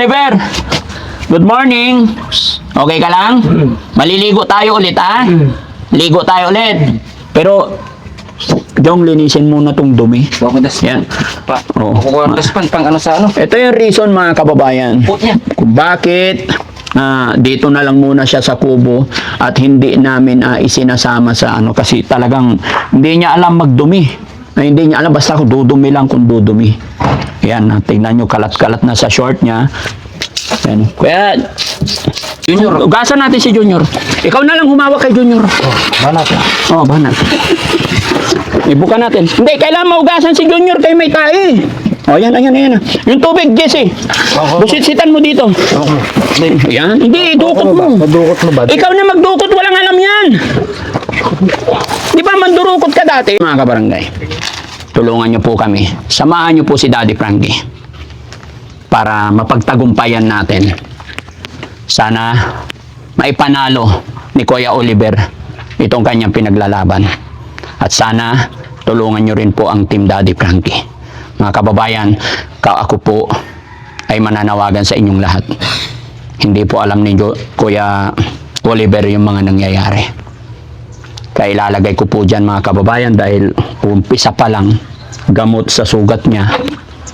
Oliver! Good morning! Okay ka lang? Maliligo tayo ulit, ha? Ligo tayo ulit. Pero, Jong, linisin muna tong dumi. Bawa das. Yan. Pa. Oo. Kukuha das pan pang ano sa ano. Ito yung reason mga kababayan. Put niya. Kung bakit ah, dito na lang muna siya sa kubo at hindi namin ah, isinasama sa ano kasi talagang hindi niya alam magdumi. Ay, hindi niya alam basta kung dudumi lang kung dudumi. Yan, tingnan nyo kalat-kalat na sa short niya. Yan. Kuya, Junior. ugasan natin si Junior. Ikaw na lang humawak kay Junior. Banat. Oh, banat. Ibuka natin. Hindi, kailangan maugasan si Junior kay may tae. Oh, yan, ayan, ayan. Yung tubig, Jesse. Busit-sitan mo dito. Yan. Hindi, dukot mo. Madukot mo ba? Ikaw na magdukot, walang alam yan. Di ba mandurukot ka dati? Mga kabarangay, tulungan niyo po kami. Samahan niyo po si Daddy Frankie para mapagtagumpayan natin. Sana maipanalo ni Kuya Oliver itong kanyang pinaglalaban. At sana tulungan niyo rin po ang Team Daddy Frankie. Mga kababayan, ka ako po ay mananawagan sa inyong lahat. Hindi po alam ni Jo- Kuya Oliver yung mga nangyayari. Kaya ilalagay ko po dyan mga kababayan dahil umpisa pa lang gamot sa sugat niya.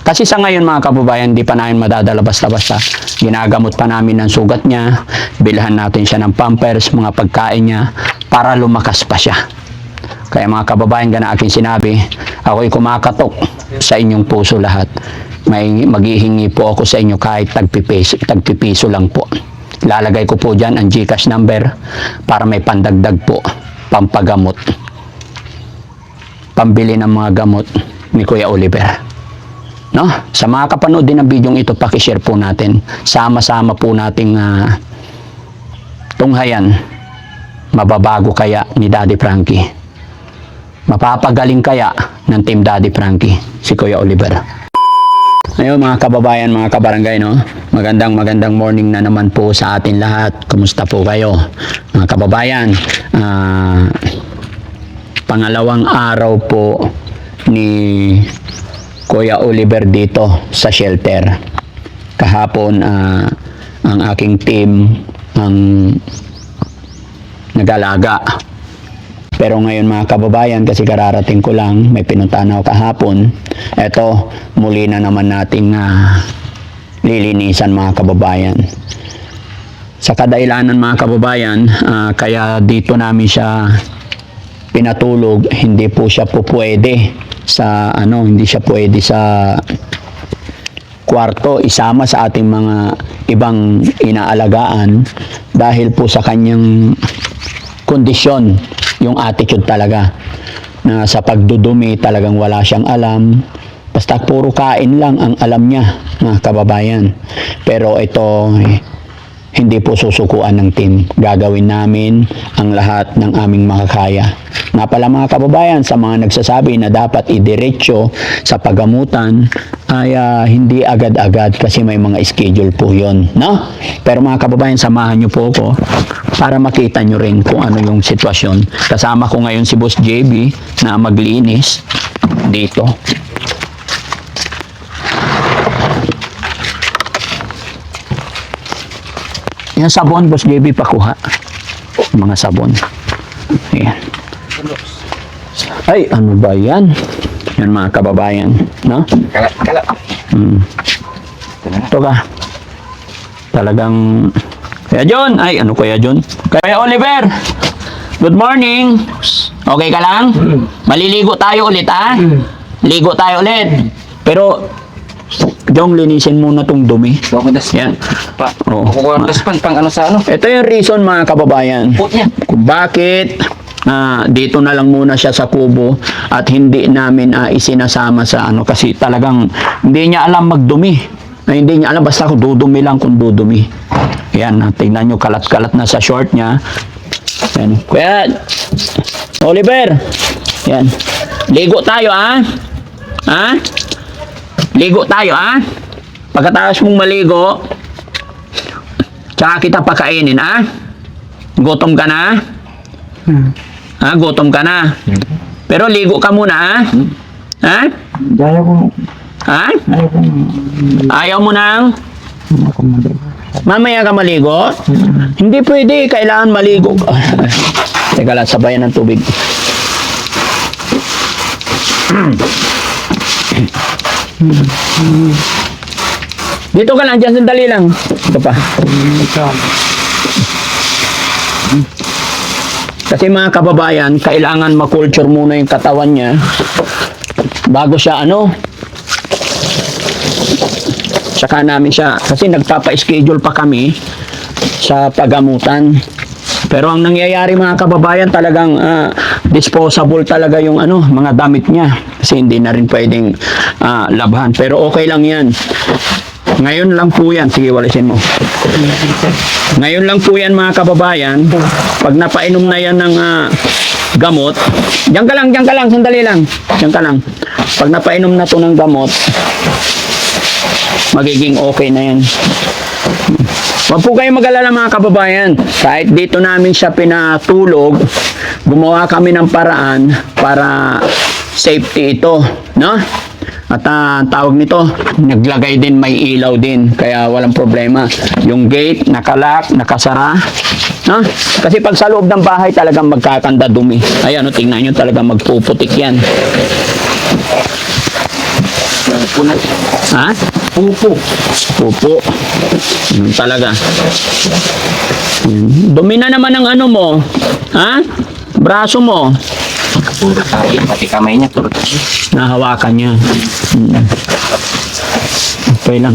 Kasi sa ngayon mga kababayan, di pa namin madadala basta-basta. Ginagamot pa namin ng sugat niya, bilhan natin siya ng pampers, mga pagkain niya, para lumakas pa siya. Kaya mga kababayan, gana aking sinabi, ako'y kumakatok sa inyong puso lahat. May maghihingi po ako sa inyo kahit tagpipiso, tagpipiso lang po. Lalagay ko po dyan ang GCash number para may pandagdag po, pampagamot. Pambili ng mga gamot ni Kuya Oliver. No? Sa mga kapanood din ng video ito, pakishare po natin. Sama-sama po nating ah, tunghayan. Mababago kaya ni Daddy Frankie. Mapapagaling kaya ng Team Daddy Frankie, si Kuya Oliver. Ayun mga kababayan, mga kabarangay, no? Magandang magandang morning na naman po sa atin lahat. Kumusta po kayo? Mga kababayan, ah, pangalawang araw po ni Kuya Oliver dito sa shelter. Kahapon, ah, ang aking team ang nag-alaga pero ngayon mga kababayan, kasi kararating ko lang, may pinuntahan ako kahapon. Eto, muli na naman nating ah, lilinisan mga kababayan. Sa kadailanan mga kababayan, ah, kaya dito namin siya pinatulog, hindi po siya po pwede sa ano, hindi siya pwede sa kwarto isama sa ating mga ibang inaalagaan dahil po sa kanyang kondisyon, yung attitude talaga na sa pagdudumi talagang wala siyang alam. Basta puro kain lang ang alam niya, mga kababayan. Pero ito, hindi po susukuan ng team. Gagawin namin ang lahat ng aming makakaya. Nga pala mga kababayan, sa mga nagsasabi na dapat idiretso sa pagamutan, ay ah, hindi agad-agad kasi may mga schedule po yon, no? Pero mga kababayan, samahan niyo po ako para makita niyo rin kung ano yung sitwasyon. Kasama ko ngayon si Boss JB na maglinis dito. Yung sabon, Boss JB, pakuha. Mga sabon. Ayan. Ay, ano ba yan? Yan mga kababayan. No? Kala kala. Hmm. Ito ka. Talagang... Kaya John! Ay, ano kaya John? Kaya Oliver! Good morning! Okay ka lang? Maliligo tayo ulit, ha? Ligo tayo ulit. Pero, Jong, linisin muna tong dumi. Bawa das. Yan. Pa. Oo. Kukuha pan pang ano sa ano. Ito yung reason mga kababayan Put niya. kung bakit ah, dito na lang muna siya sa kubo at hindi namin ah, isinasama sa ano kasi talagang hindi niya alam magdumi. Ay, hindi niya alam basta kung dudumi lang kung dudumi. Yan, ah, tingnan nyo kalat-kalat na sa short niya. Yan. Kuya, Oliver. Yan. Ligo tayo ah. Ha? Ligo tayo ah. Pagkatapos mong maligo, tsaka kita pakainin ah. Gutom ka na? Ha? Gutom ka na? Pero ligo ka muna ah. Ha? Daya ko, Ha? ayaw ko, Ayaw mo nang? Mamaya ka maligo? Hindi pwede, kailangan maligo. ka. Teka lang, sabayan ng tubig. Dito ka lang, dyan sandali lang. Ito pa. Kasi mga kababayan, kailangan makulture muna yung katawan niya bago siya ano. Saka namin siya, kasi nagpapa-schedule pa kami sa pagamutan. Pero ang nangyayari mga kababayan talagang ah, disposable talaga yung ano, mga damit niya. Kasi hindi na rin pwedeng ah, labhan. Pero okay lang yan. Ngayon lang po yan. Sige, walisin mo. Ngayon lang po yan mga kababayan. Pag napainom na yan ng ah, gamot, diyan ka lang, diyan ka lang, sandali lang. Diyan ka lang. Pag napainom na to ng gamot, magiging okay na yan. Huwag po kayong mag-alala mga kababayan. Kahit dito namin siya pinatulog, gumawa kami ng paraan para safety ito. No? At ah, ang tawag nito, naglagay din may ilaw din. Kaya walang problema. Yung gate, nakalock, nakasara. No? Kasi pag sa loob ng bahay talagang magkakanda dumi. Ayan, no, tingnan nyo talagang magpuputik yan. Ha? Pupo. Pupo. Yun talaga. Dumi na naman ang ano mo. Ha? Braso mo. Puro tayo. Pati kamay niya. Puro tayo. Nahawakan niya. Hmm. Okay lang.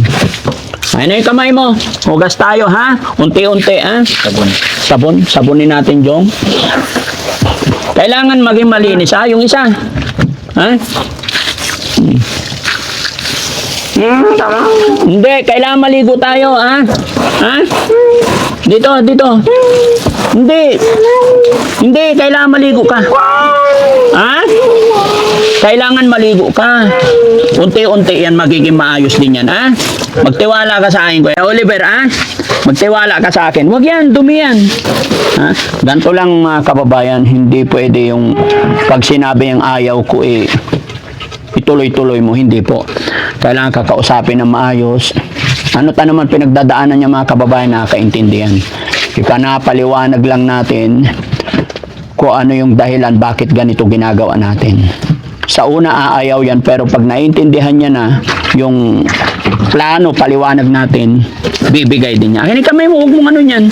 Ayun na yung kamay mo. Hugas tayo, ha? Unti-unti, ha? Sabon. Sabon. Sabunin natin, Jong. Kailangan maging malinis, ha? Yung isa. Ha? Hmm. Hindi, kailangan maligo tayo, ha? Ha? Dito, dito. Hindi. Hindi, kailangan maligo ka. Ha? Kailangan maligo ka. Unti-unti yan magiging maayos din yan, ha? Magtiwala ka sa akin, Kuya Oliver, ha? Magtiwala ka sa akin. Huwag yan, dumi yan. Ha? Ganito lang mga kababayan, hindi pwede yung pag sinabi yung ayaw ko eh, ituloy-tuloy mo, hindi po. Kailangan kakausapin ng maayos. Ano ta naman pinagdadaanan niya mga kababayan nakakaintindihan. Ipanapaliwanag lang natin kung ano yung dahilan bakit ganito ginagawa natin. Sa una aayaw yan pero pag naintindihan niya na yung plano, paliwanag natin, bibigay din niya. Akin kamay mo, huwag mong ano yan.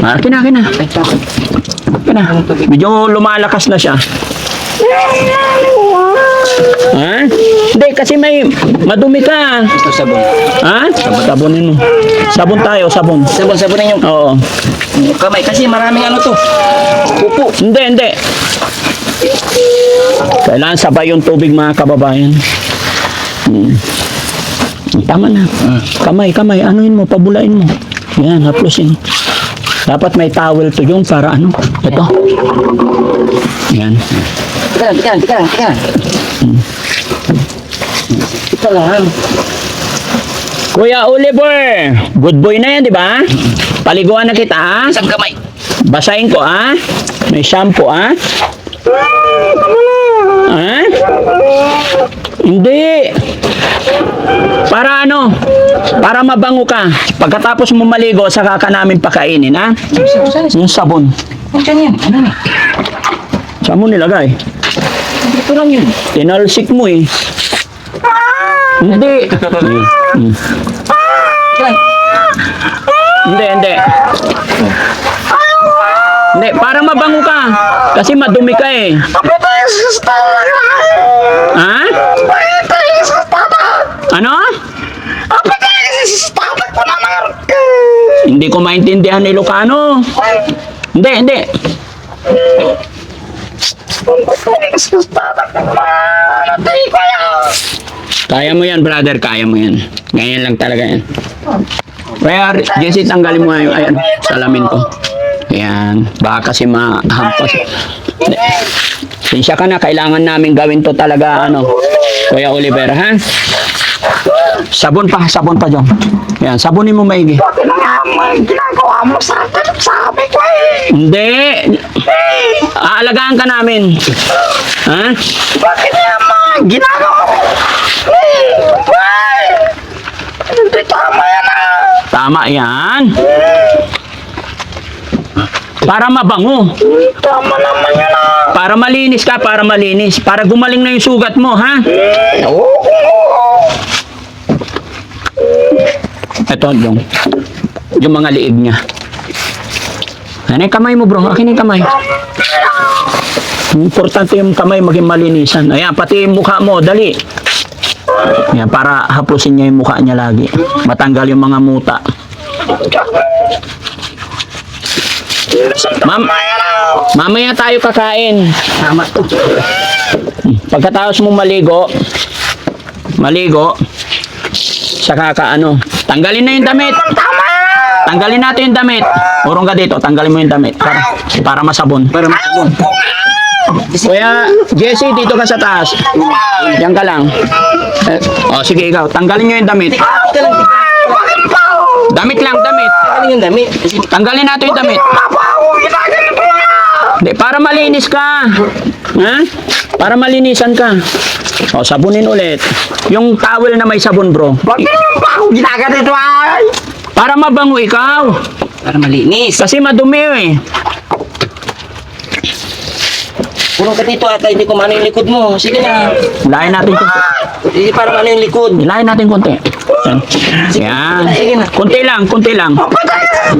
Ah, Akin na, akin na. Akin na. Medyo lumalakas na siya. Ha? Hindi, kasi may madumi ka. Ito sabon. Ha? Sabunin mo. Sabon tayo, sabon. Sabon, sabonin yung Oo. kamay. Kasi maraming ano to. Pupo. Hindi, hindi. Kailangan sabay yung tubig mga kababayan. Hmm. Tama na. Kamay, kamay. Anuin mo, pabulain mo. Yan, haplusin. Dapat may towel to yung para ano. Ito. Yan. Tika lang, tika lang, tika lang, tika lang. Tika lang. Kuya Oliver, good boy na yan, di ba? Paliguan na kita, ha? Isang kamay. Basahin ko, ha? May shampoo, ha? Ha? Hindi. Para ano? Para mabango ka. Pagkatapos mo maligo, saka ka namin pakainin, ha? Yung sabon. Diyan yan. Ano na? Saan mo nilagay? Ito lang yun. Tinalsik mo, eh. Hindi. Hmm. Hindi, hindi. Hindi, para mabango ka. Kasi madumi ka eh. Ha? Ano? Hindi ko maintindihan Ilocano. Hindi, hindi. Kaya mo yan, brother. Kaya mo yan. Ganyan lang talaga yan. Kaya, Jesse, tanggalin mo yung ayan, salamin ko. Ayan. Baka kasi mahampas. Sinsya ka na, kailangan namin gawin to talaga, ano, Kuya Oliver, ha? Sabon pa, sabon pa, John. Ayan, sabunin mo maigi. Bakit nga may ginagawa mo sa akin? Sabi ko eh. Hindi. Aalagaan ka namin. Ha? Bakit nga mga ginagawa mo? Eh, why? Hindi tama yan ah. Tama yan. Para mabango. Tama naman yun ah. Para malinis ka, para malinis. Para gumaling na yung sugat mo, ha? Oo, oo. Ito, yung, yung mga liig niya. Ano yung kamay mo, bro? Akin yung kamay. Importante yung kamay maging malinisan. Ayan, pati yung mukha mo, dali. Ayan, para hapusin niya yung mukha niya lagi. Matanggal yung mga muta. Ma'am, mamaya tayo kakain. Tama. Pagkatapos mo maligo, maligo, saka ka ano, tanggalin na yung damit. Tanggalin natin yung damit. Urong ka dito, tanggalin mo yung damit para para masabon. Para masabon. Kuya Jesse, dito ka sa taas. Diyan ka lang. Eh, oh, sige ikaw, tanggalin nyo yung damit. Damit lang, damit. Ano yung dami? Kasi Tanggalin natin yung damit. Wala pa ako ginaganito na. Hindi, para malinis ka. Ha? Para malinisan ka. O, sabunin ulit. Yung towel na may sabon, bro. Bakit yung pa ako ginaganito ay? Para mabango ikaw. para malinis. Kasi madumi eh. Pulong ka dito at hindi ko mano yung likod mo. Sige na. Hilahin natin konti. Hindi para ano yung likod. Hilahin natin konti. Yan. Sige na. Kunti lang, kunti lang.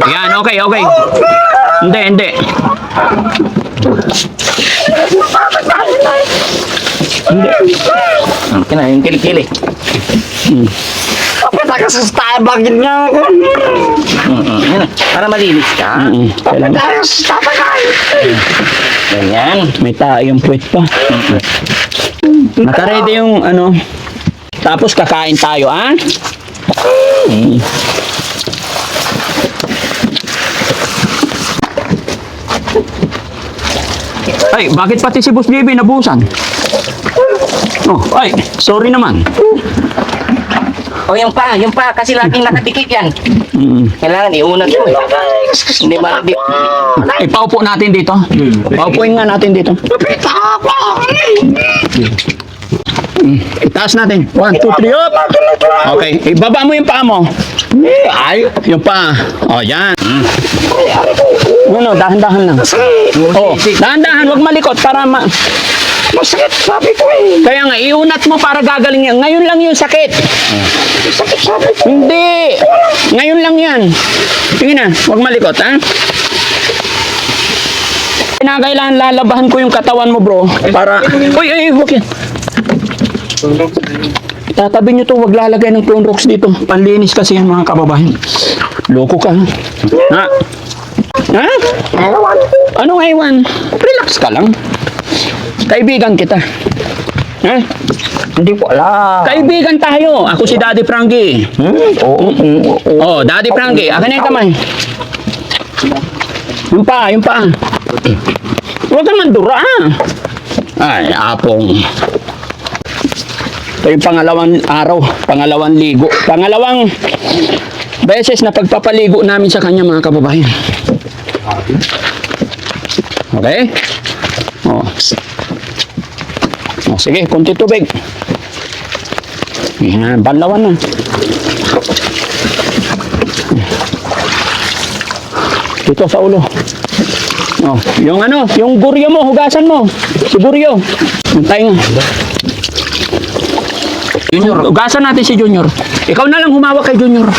Yan, okay, okay. Hindi, hindi. Okay na, yung kilikili. Hmm. Bakit ako sa style? Bakit nga ako? Mm-mm. Yan na. Para malinis ka. Mm, Bakit kailangan. ako sa style? Ganyan. May tayo yung puwet pa. Nakaready yung ano. Tapos kakain tayo, ah? Mm. Ay, bakit pati si Boss JB nabusan? Oh, ay, sorry naman. O yung pa, yung pa. Kasi laging nakadikit yan. Mm. Kailangan iunat mo eh. Hindi man, di, Eh, paupo natin dito. Paupuin nga natin dito. Pita ako. Itaas natin. One, two, three, up! Okay, ibaba mo yung paa mo. Ay, yung paa. O, yan. Ano, dahan-dahan lang. Oh, dahan-dahan, wag malikot para ma... Masakit sabi ko eh. Kaya nga, iunat mo para gagaling yan. Ngayon lang yung sakit. Masakit sabi ko. Hindi. Ngayon lang yan. Sige na, wag malikot, ha? Kinakailangan lalabahan ko yung katawan mo, bro. Para... Uy, uy, huwag yan. Tatabi nyo to, wag lalagay ng clone rocks dito. Panlinis kasi yan, mga kababayan. Loko ka, ha? Ha? Ewan. Anong ewan? Relax ka lang. Kaibigan kita. Ha? Hindi ko alam. Kaibigan tayo. Ako si Daddy Frankie. Hmm? Oo, oo, oo. Oh, Daddy Frankie, akin na yung kamay. Yung pa, yung pa. Huwag kang mandura. Ay, apong. Ito yung pangalawang araw, pangalawang ligo, pangalawang beses na pagpapaligo namin sa kanya mga kababayan. Okay? Oh. Oh, sige, kunti tubig. Yan, banlawan na. Dito sa ulo. Oh, yung ano, yung guryo mo, hugasan mo. Si guryo. Yung tainga. Junior. Hugasan natin si Junior. Ikaw na lang humawak kay Junior.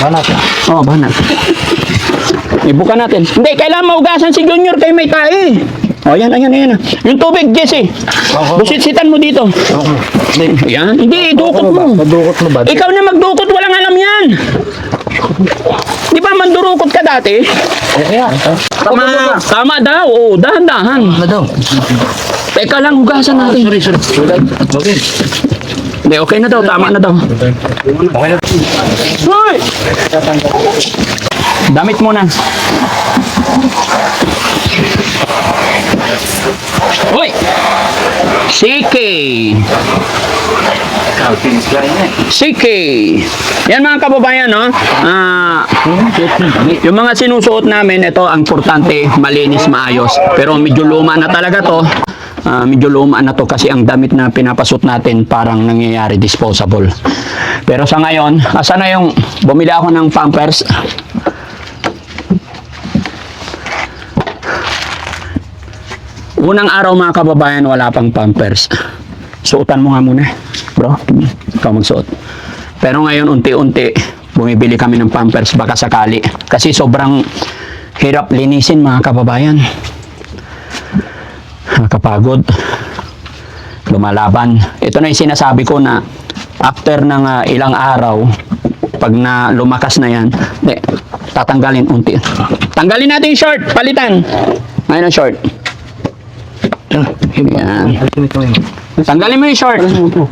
Banat na. Oh, banat. Ibuka natin. Hindi, kailangan maugasan si Junior kay may tae. Oh, yan, ayan, ayan. Yung tubig, Jesse. Busit-sitan mo dito. Yan. Hindi, dukot mo. Madukot mo ba? Ikaw na magdukot, walang alam yan. Di ba mandurukot ka dati? Ayan. Tama, tama daw. Oo, dahan-dahan. ano daw? Teka lang, hugasan natin. Sorry, sorry. Okay. Hindi, okay na daw. Tama na daw. Okay na. Hoy! Damit muna. Hoy! CK. CK. Yan mga kababayan, no? Ah, yung mga sinusuot namin, ito ang importante, malinis, maayos. Pero medyo luma na talaga to. Ah, medyo luma na to kasi ang damit na pinapasot natin parang nangyayari disposable. Pero sa ngayon, asa na yung bumili ako ng pampers? Unang araw mga kababayan, wala pang pampers. Suotan mo nga muna, bro. Ikaw magsuot. Pero ngayon, unti-unti, bumibili kami ng pampers baka sakali. Kasi sobrang hirap linisin mga kababayan. Nakakapagod. Lumalaban. Ito na yung sinasabi ko na after ng ah, ilang araw, pag na lumakas na yan, de, tatanggalin unti. Tanggalin natin yung short, palitan. Ngayon ang short. Yan. Tanggalin mo yung short.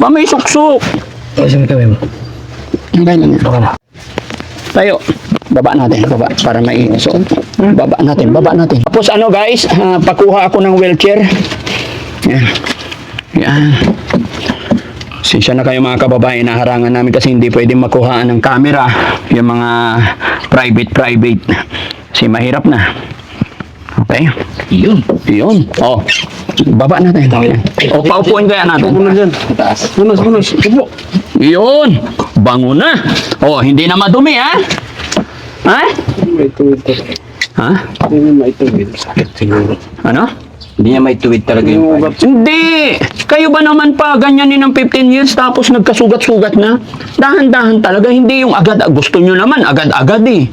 Ba may suksok. Tanggalin lang yan. Tayo. Baba natin, baba para may suot. Baba natin, baba natin. Tapos ano guys, ah, pakuha ako ng wheelchair. Yan. Yan. Sinsya na kayo mga kababayan, naharangan namin kasi hindi pwede makuhaan ng camera yung mga private private. Kasi mahirap na. Okay? Yun. Yun. Oh. Baba natin. O, paupuin kaya natin. Bunos, bunos. Upo. Yun. Bango na. Oh, hindi na madumi, ha? Ha? May tuwid. Ha? Hindi may tuwid. Sakit siguro. Ano? Hindi niya may tuwid talaga Yung yung ugat. Hindi! Kayo ba naman pa, ganyanin ng 15 years tapos nagkasugat-sugat na? Dahan-dahan talaga, hindi yung agad. Gusto nyo naman, agad-agad eh.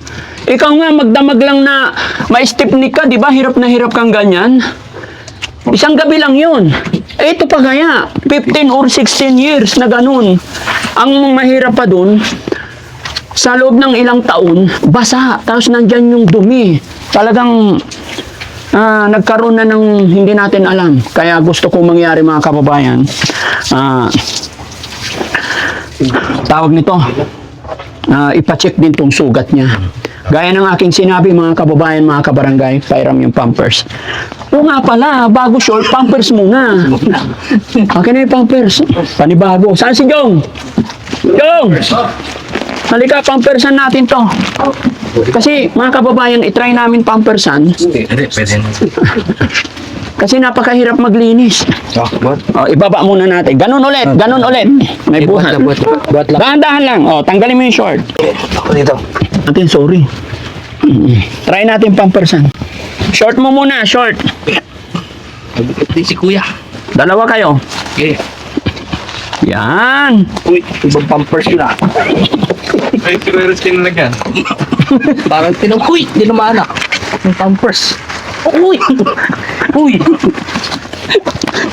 Ikaw nga, magdamag lang na ma-stipnik ka, di ba? Hirap na hirap kang ganyan. Isang gabi lang yun. Eh, ito pa kaya, 15 or 16 years na ganun. Ang mahirap pa dun, sa loob ng ilang taon, basa, tapos nandyan yung dumi. Talagang ah, nagkaroon na ng hindi natin alam. Kaya gusto ko mangyari mga kababayan. ah, tawag nito, ah, ipacheck din tong sugat niya. Gaya ng aking sinabi mga kababayan, mga kabarangay, pairam yung pampers. O nga pala, bago short, pampers muna. Akin na yung pampers. Panibago. Saan si Jong? Jong! Halika, pampersan natin to. Kasi mga kababayan, itry namin pampersan. Hindi, pwede. Kasi napakahirap maglinis. Oh, what? O, ibaba muna natin. Ganun ulit, ganun ulit. May buhat. buhat, buhat lang. Dahan-dahan lang. O, tanggalin mo yung short. Ako dito. Atin, sorry. Mm. Try natin pampersan. Short mo muna, short. Si kuya. Dalawa kayo. Okay. Yan. Uy, ibang pampers yun ah. Ay, kireres kinalagyan. Parang tinang, uy, di na maanak. Yung pampers. Uy! Uy!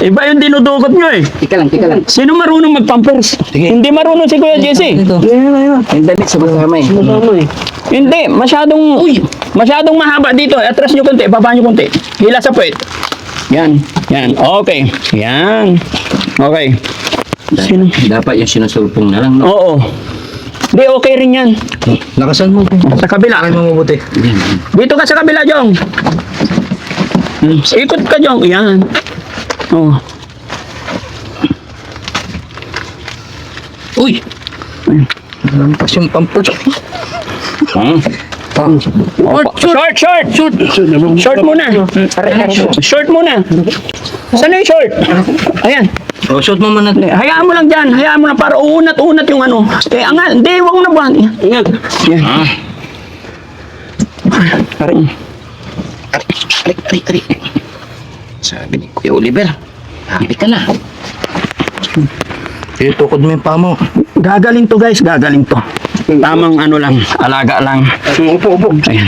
Iba yung dinudugot nyo eh. Tika lang, tika lang. Sino marunong mag-pampers? Sige. Hindi marunong si Kuya Jesse. Ito. Yung damit sa kasama eh. Hindi, masyadong masyadong mahaba dito. Atras nyo konti, baba nyo konti. Hila sa puwet. Yan, yan. Okay. Yan. Okay. Sino? Dapat yung sinusulpong na lang, no? Oo. Hindi, okay rin yan. Lakasan mo. Sa kabila. mo mabuti. Dito ka sa kabila, Jong. Hmm, Ikot ka, Jong. Yan. Oh. Uy! Lampas yung pampers. Hmm. Oh, short, short, short. Short muna. Short muna. Saan na yung short? Ayan. Oh, shoot mo muna. Hayaan mo lang dyan. Hayaan mo lang para uunat-unat yung ano. Eh, anga, hindi, wag mo na buhat. Yan. Yan. Aray. Arik, arik, arik. Sabi ni Kuya Oliver, happy ka na. Itukod mo yung paa mo. Gagaling to guys, gagaling to. Tamang ano lang, alaga lang. Upo, upo. Ayan.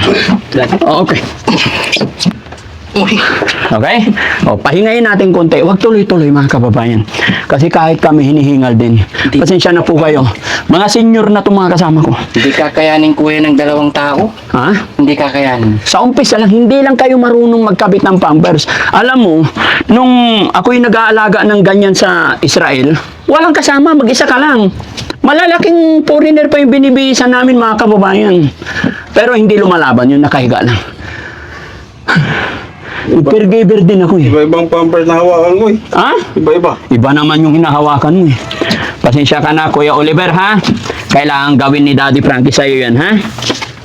Oh, okay. Uy! Okay? O, pahingayin natin konti. Huwag tuloy-tuloy mga kababayan. Kasi kahit kami hinihingal din. Pasensya na po kayo. Mga senior na itong mga kasama ko. Hindi kakayanin kuya ng dalawang tao. Ha? Hindi kakayanin. Sa umpisa lang, hindi lang kayo marunong magkabit ng pampers. Alam mo, nung ako'y nag-aalaga ng ganyan sa Israel, walang kasama, mag-isa ka lang. Malalaking foreigner pa yung binibisa namin mga kababayan. Pero hindi lumalaban yun, nakahiga lang. Caregiver din ako eh. Iba-ibang pampers na hawakan mo eh. Ha? Iba-iba. Iba naman yung hinahawakan mo eh. Pasensya ka na, Kuya Oliver, ha? Kailangan gawin ni Daddy Frankie sa'yo yan, ha?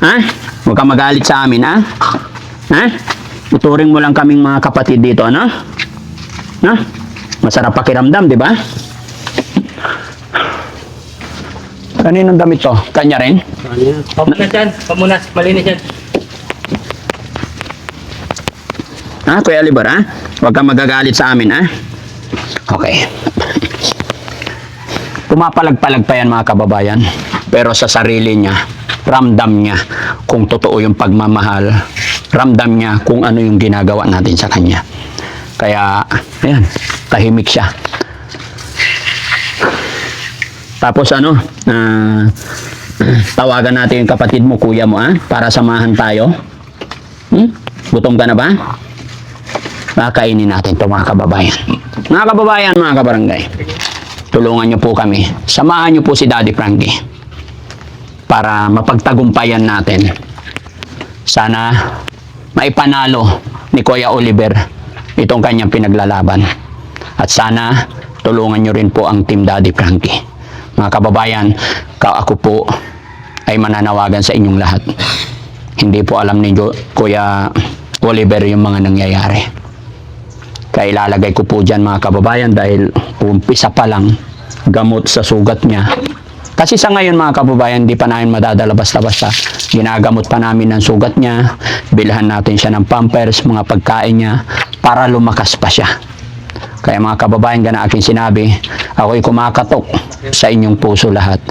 Ha? Huwag ka magalit sa amin, ha? Ha? Tuturing mo lang kaming mga kapatid dito, ano? Ha? Masarap pakiramdam, di ba? Kaninong damit to? Kanya rin? Pamunas yan. Pamunas. Malinis yan. Ha, Kuya Oliver, ha? Huwag kang magagalit sa amin, ha? Okay. Pumapalag-palag pa yan, mga kababayan. Pero sa sarili niya, ramdam niya kung totoo yung pagmamahal. Ramdam niya kung ano yung ginagawa natin sa kanya. Kaya, ayan, tahimik siya. Tapos ano, ah, tawagan natin yung kapatid mo, kuya mo, ha? Para samahan tayo. Hmm? Gutom ka na ba? Kakainin natin ito mga kababayan. Mga kababayan, mga kabarangay, tulungan niyo po kami. Samahan niyo po si Daddy Frankie para mapagtagumpayan natin. Sana maipanalo ni Kuya Oliver itong kanyang pinaglalaban. At sana tulungan niyo rin po ang Team Daddy Frankie. Mga kababayan, ka ako po ay mananawagan sa inyong lahat. Hindi po alam ni Kuya Oliver yung mga nangyayari. Kaya ilalagay ko po dyan mga kababayan dahil umpisa pa lang gamot sa sugat niya. Kasi sa ngayon mga kababayan, di pa namin madadala basta-basta. Ginagamot pa namin ng sugat niya, bilhan natin siya ng pampers, mga pagkain niya, para lumakas pa siya. Kaya mga kababayan, gana aking sinabi, ako'y kumakatok sa inyong puso lahat.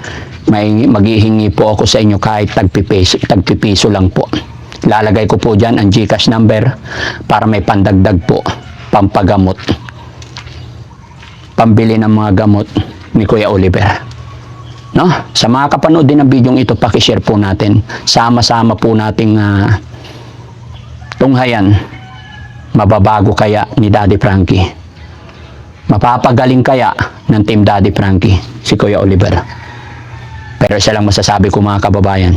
May maghihingi po ako sa inyo kahit tagpipiso, tagpipiso lang po. Lalagay ko po dyan ang GCash number para may pandagdag po, pampagamot. Pambili ng mga gamot ni Kuya Oliver. No? Sa mga kapanood din ng video ito, pakishare po natin. Sama-sama po nating ah, tunghayan. Mababago kaya ni Daddy Frankie. Mapapagaling kaya ng Team Daddy Frankie, si Kuya Oliver. Pero isa lang masasabi ko mga kababayan,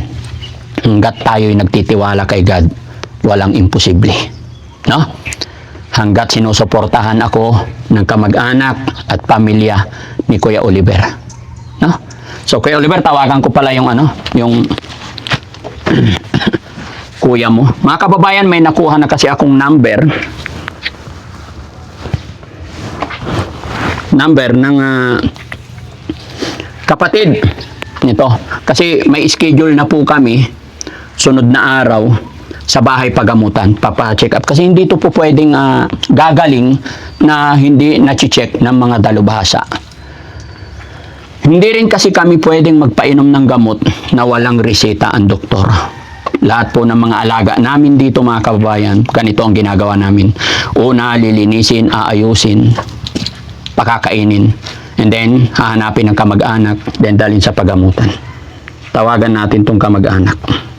hanggat tayo'y nagtitiwala kay God, walang imposible. No? Hanggat sinusuportahan ako ng kamag-anak at pamilya ni Kuya Oliver. No? So Kuya Oliver, tawagan ko pala yung ano, yung kuya mo. Mga kababayan, may nakuha na kasi akong number. Number ng ah, kapatid nito. Kasi may schedule na po kami sunod na araw sa bahay pagamutan, papa-check up. Kasi hindi to po pwedeng ah, gagaling na hindi na-check ng mga dalubhasa. Hindi rin kasi kami pwedeng magpainom ng gamot na walang reseta ang doktor. Lahat po ng mga alaga namin dito mga kababayan, ganito ang ginagawa namin. Una, lilinisin, aayusin, pakakainin. And then, hahanapin ng kamag-anak, then dalhin sa pagamutan. Tawagan natin tong kamag-anak.